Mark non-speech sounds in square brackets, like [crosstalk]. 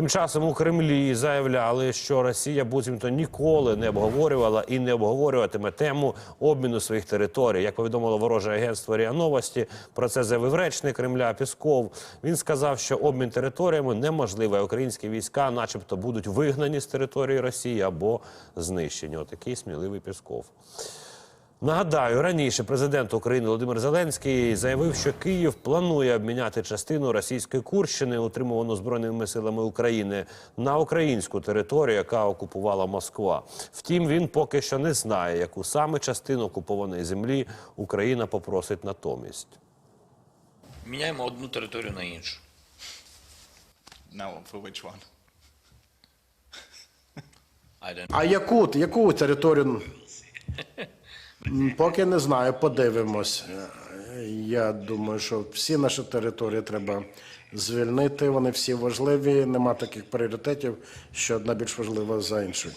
Тим часом у Кремлі заявляли, що Росія буцімто ніколи не обговорювала і не обговорюватиме тему обміну своїх територій. Як повідомило вороже агентство РІА Новості, про це заявив речник Кремля Пісков. Він сказав, що обмін територіями неможливий. Українські війська, начебто, будуть вигнані з території Росії або знищені. Отакий сміливий Пісков. Нагадаю, раніше президент України Володимир Зеленський заявив, що Київ планує обміняти частину російської Курщини, утримувану збройними силами України, на українську територію, яка окупувала Москва. Втім, він поки що не знає, яку саме частину окупованої землі Україна попросить натомість. Міняємо одну територію на іншу. Now, for which one? I don't А яку, яку територію? [laughs] Поки не знаю, подивимось. Я думаю, що всі наші території треба звільнити. Вони всі важливі. Нема таких пріоритетів, що одна більш важлива за іншу.